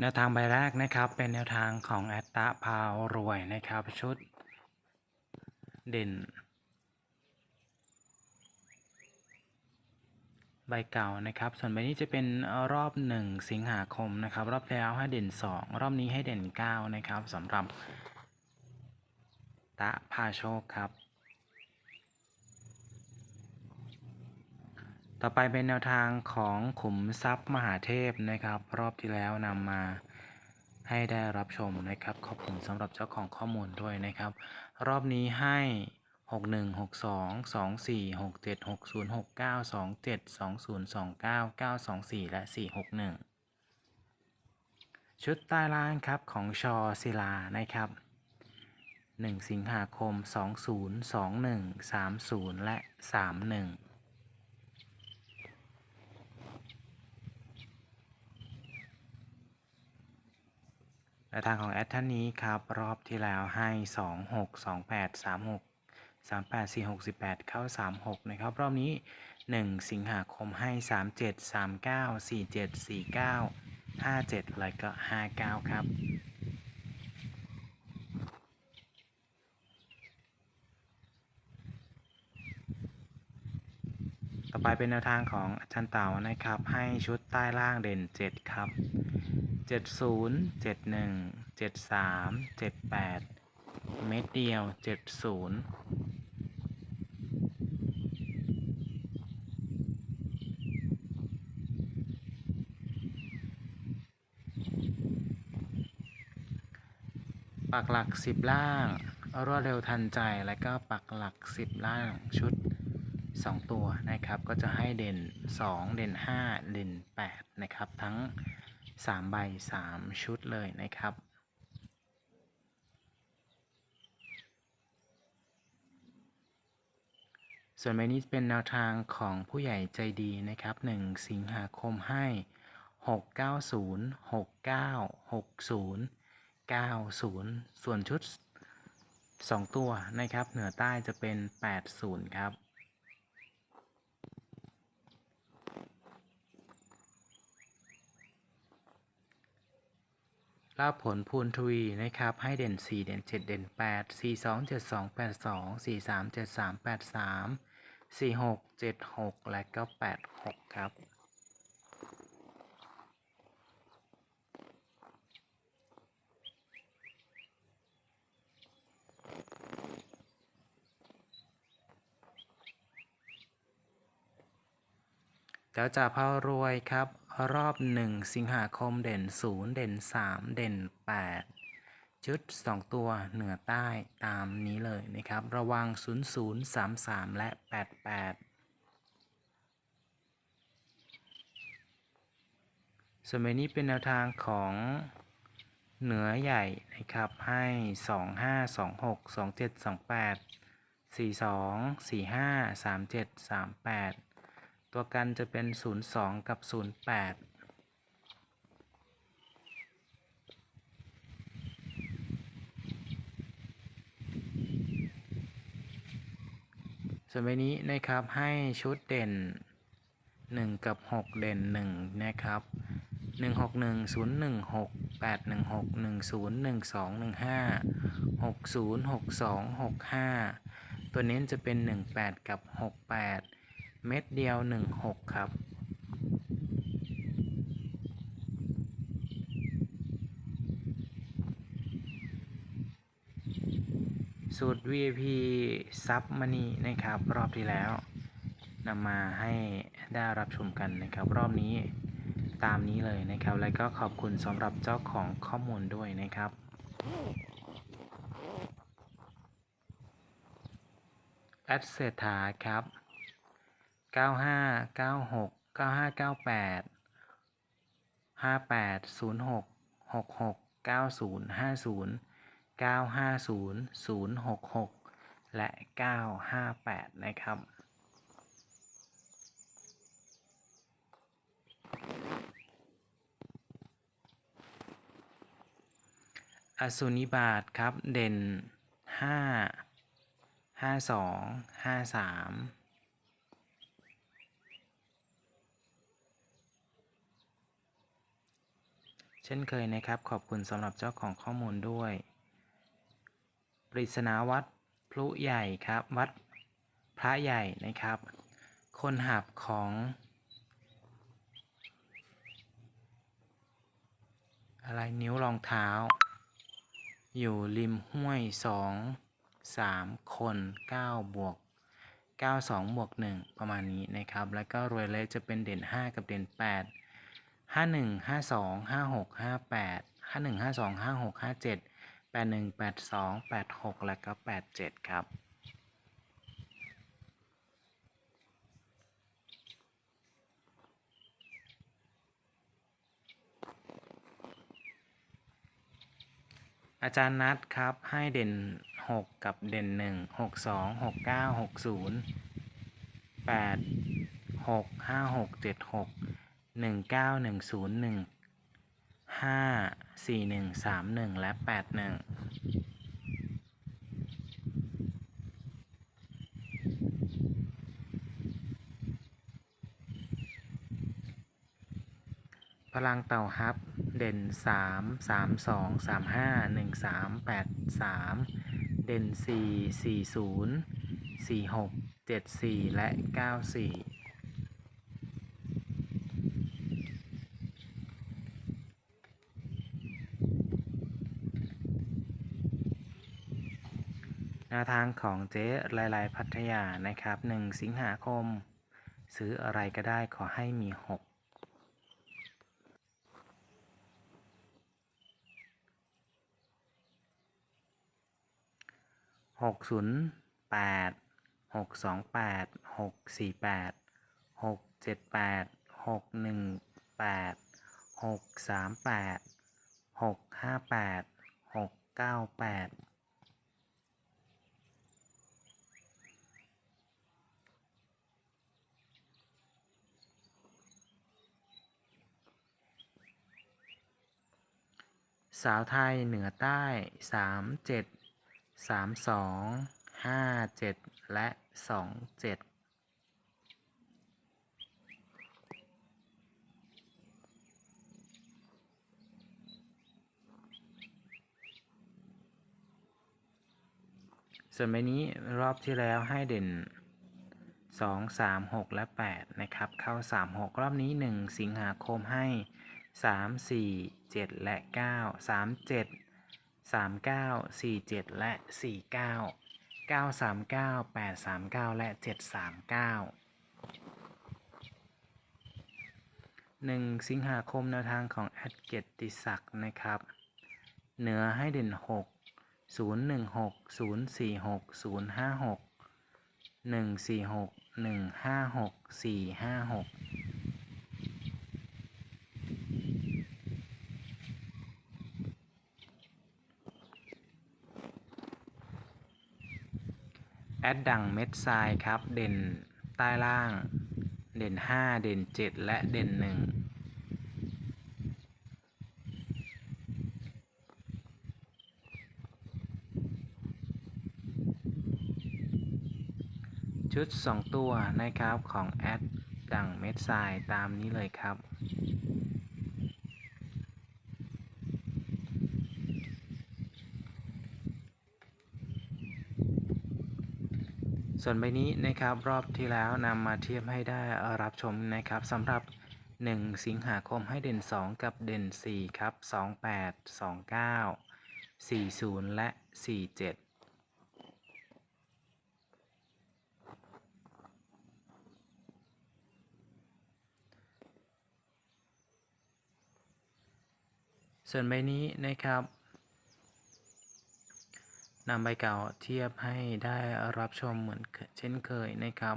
แนวทางใบแรกนะครับเป็นแนวทางของแอตตาพาวรวยนะครับชุดเด่น ใบเก่านะครับ ส่วนใบนี้จะเป็นรอบ 1 สิงหาคมนะครับ รอบแล้วให้เด่น 2 รอบนี้ให้เด่น 9 นะครับสำหรับตะพาโชคครับ ต่อไปเป็นแนวทางของขุมทรัพย์มหาเทพนะครับ รอบที่แล้วนำมาให้ได้รับชมนะครับ ขอบคุณสำหรับเจ้าของข้อมูลด้วยนะครับ รอบนี้ให้ 6 1 6 2 2 4 6 7 6 0 6 9 2 7 2 0 2 9 9 2 4 และ 4 6 1 ชุดใต้ล่างครับของชอศิลานะครับ 1 สิงหาคม 20 21 30 และ 31 และทางของแอดท่านนี้ครับ รอบที่แล้วให้ 2 6 2 8 3 6 3 8 4 6 18 เข้า 3 6 นะครับ รอบนี้ 1 สิงหาคมให้ 3 7 3 9 4 7 4 9 5 7 แล้วก็ 5 9 ครับต่อไปเป็นแนวทางของอาจารย์เต่านะครับ ให้ชุดใต้ล่างเด่น 7 ครับ 70 71 73 78เม็ดเดียว70ปักหลัก10ล่างรวดเร็วทันใจแล้วก็ปักหลัก10ล่างชุด 2 ตัวนะครับ ก็จะให้เด่น 2 เด่น 5 เด่น 8 นะครับ ทั้ง 3 ใบ 3 ชุดเลยนะครับ ส่วนใบนี้เป็นแนวทางของผู้ใหญ่ใจดีนะครับ 1 สิงหาคมให้ 690 69 60 90 ส่วนชุด 2 ตัวนะครับ เหนือใต้จะเป็น 80 ครับ ลาบผลพูนทวีนะครับ ให้เด่น 4 เด่น 7 เด่น 8 4 2 7 2 8 2 4 3 7 3 8 3 4 6 7 6 และก็ 8 6 ครับ แล้วจะพารวยครับ รอบ 1 สิงหาคมเด่น 0 เด่น 3 เด่น 8 ชุด 2 ตัวเหนือใต้ตามนี้เลยนะครับ ระวัง 00 33 และ 88ส่วนใบนี้เป็นแนวทางของเหนือใหญ่นะครับ ให้ 2 5 2 6 2 7 2 8 4 2 4 5 3 7 3 8 ตัวกันจะเป็น 02 กับ 08ส่วนใบนี้นะครับให้ชุดเด่น 1 กับ 6 เด่น 1 นะครับ 161 016 816 10 12 15 60 62 65 ตัวเน้นจะเป็น 18 กับ 68 เม็ดเดียว16ครับ สูตร VIP ซับมันีนะครับ รอบที่แล้วนำมาให้ได้รับชมกันนะครับ รอบนี้ตามนี้เลยนะครับ แล้วก็ขอบคุณสำหรับเจ้าของข้อมูลด้วยนะครับแอดเศรษฐาครับ 95 96 9598 58 06 66 90 50 950 066และ958นะครับอสุนิบาตครับเด่น5 52 53เช่นเคยนะครับ ขอบคุณสำหรับเจ้าของข้อมูลด้วย ปริศนาวัดพลุใหญ่ครับ วัดพระใหญ่นะครับ คนหับของอะไรนิ้วรองเท้า อยู่ริมห้วยสองสามคนเก้าบวกเก้าสองบวกหนึ่งประมาณนี้นะครับ แล้วก็รวยเลขจะเป็นเด่นห้ากับเด่นแปด ห้าหนึ่งห้าสองห้าหกห้าแปดห้าหนึ่งห้าสองห้าหกห้าเจ็ดแปดหนึ่งแปดสองแปดหกแล้วก็แปดเจ็ดครับอาจารย์นัดครับให้เด่น 6 กับเด่น 1 6 2 6 9 6 0 8 6 5 6 7 6 1 9 1 0 1 5 4 1 3 1และ8 1พลังเต่าฮับ เด่น3 3 2 3 5 1 3 8 3เด่น4 4 0 4 6 7 4และ9 4 แนวทางของเจ๊ลายลายพัทยานะครับ 1 สิงหาคม ซื้ออะไรก็ได้ขอให้มี 6หกศูนย์แปดหกสองแปดหกสี่แปดหกเจ็ดแปดหกหนึ่งแปดหกสามแปดหกห้าแปดหกเก้าแปด สาวไทยเหนือใต้สามเจ็ดสามสองห้าเจ็ดและสองเจ็ดส่วนใบนี้รอบที่แล้วให้เด่นสองสามหกและแปดนะครับ เข้าสามหกรอบนี้หนึ่งสิงหาคมให้ 3 4 7 และ 9 3 7 3 9 4 7 และ 4 9 9 3 9 8 3 9 และ 7 3 9 1 สิงหาคมแนวทางของแอดเกียติศักนะครับ เหนือให้เด่น 6 0 1 6 0 4 6 0 5 6 1 4 6 1 5 6 4 5 6 แอดดังเม็ดทรายครับ เด่นใต้ล่าง เด่น 5 เด่น 7 และเด่น 1ชุด 2 ตัวนะครับของแอดดังเม็ดทรายตามนี้เลยครับ ส่วนใบนี้นะครับรอบที่แล้วนำมาเทียบให้ได้รับชมนะครับสำหรับ 1 สิงหาคมให้เด่น 2 กับเด่น 4 ครับ 28 29 40 และ 47ส่วนใบนี้นะครับ นำใบเก่าเทียบให้ได้รับชมเหมือนเช่นเคยนะครับ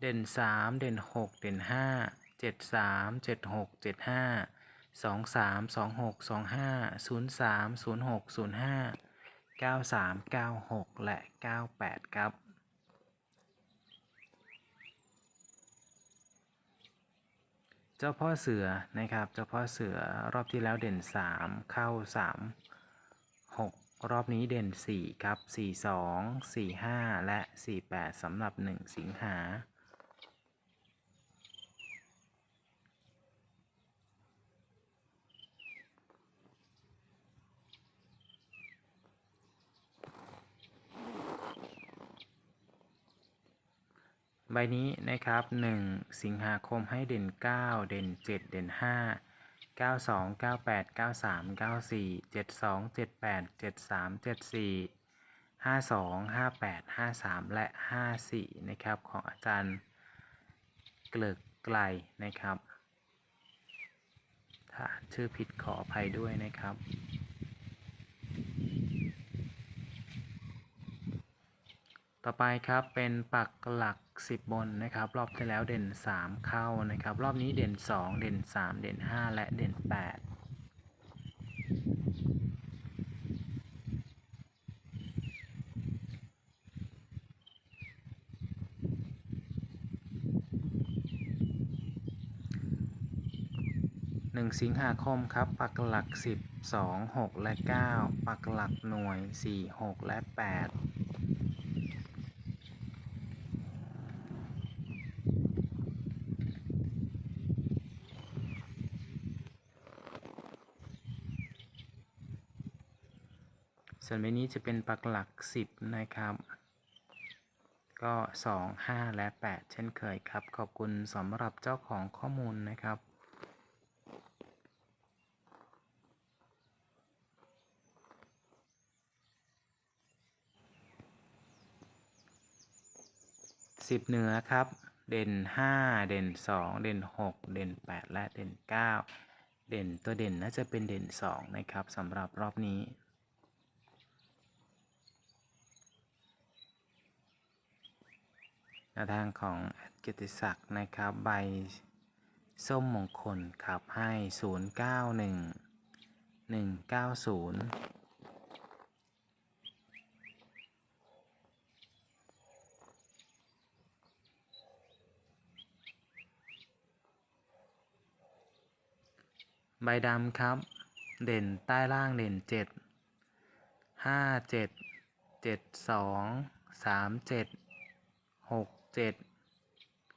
เด่น 3 เด่น 6 เด่น 5 7 3 7 6 7 5 2 3 2 6 2 5 0 3 0 6 0 5 93 96 และ 98 ครับ เจ้าพ่อเสือนะครับ เจ้าพ่อเสือรอบที่แล้วเด่น 3 เข้า 3 รอบนี้เด่น 4 ครับ 42 45 และ 48สำหรับ 1 สิงหา ใบนี้นะครับ 1 สิงหาคมให้เด่น 9 เด่น 7 เด่น 5 92 98 93 94 72 78 73 74 52 58 53และ54นะครับของอาจารย์เกลึกไกลนะครับ ถ้าชื่อผิดขออภัยด้วยนะครับ ต่อไปครับเป็นปักหลัก 10 บนนะครับ รอบที่แล้วเด่น 3 เข้านะครับ รอบนี้เด่น 2 เด่น 3 เด่น 5 และเด่น 8หนึ่งสิงหาคมครับ ปักหลัก10 2 6และ9ปักหลักหน่วย4 6และ8 ส่วนใบนี้จะเป็นปักหลัก 10 นะครับ ก็ 2 5 และ 8 เช่นเคยครับ ขอบคุณสำหรับเจ้าของข้อมูลนะครับสิบเหนือครับ เด่น 5 เด่น 2 เด่น 6 เด่น 8 และเด่น 9 เด่นตัวเด่นน่าจะเป็นเด่น 2 นะครับสำหรับรอบนี้ แนวทางของแอดกิติศักดิ์นะครับ ใบส้มมงคลขับให้ 091 190 ใบดำครับ เด่นใต้ล่างเด่นเจ็ดห้าเจ็ด เจ็ด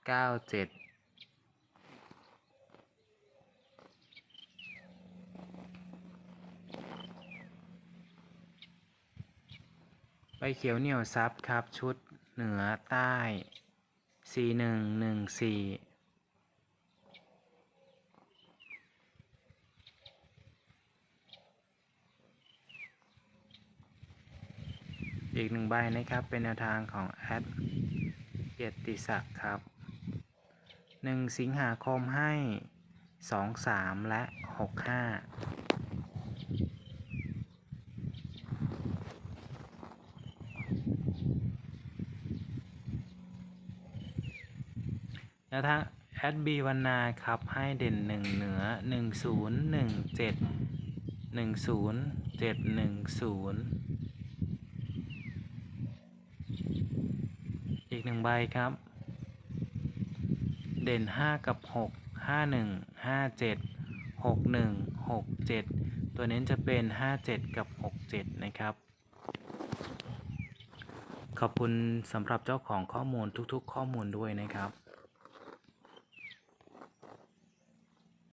เก้าเจ็ดใบเขียวเหนียวซับครับชุดเหนือใต้สี่หนึ่งหนึ่งสี่อีกหนึ่งใบนะครับเป็นแนวทางของแอด เกียรติศักดิ์ครับ 1 สิงหาคมให้ 2 3 และ 6 5แนวทางแอดบีวันนาครับให้เด่น 1 เหนือ 1 0 1 7 1 0 7 1 0 อีกหนึ่งใบครับ เด่น 5 กับ 6 5 1 5 7 6 1 6 7 ตัวเน้นจะเป็น 5 7 กับ 6 7 นะครับ ขอบคุณสำหรับเจ้าของข้อมูลทุกๆ ข้อมูลด้วยนะครับ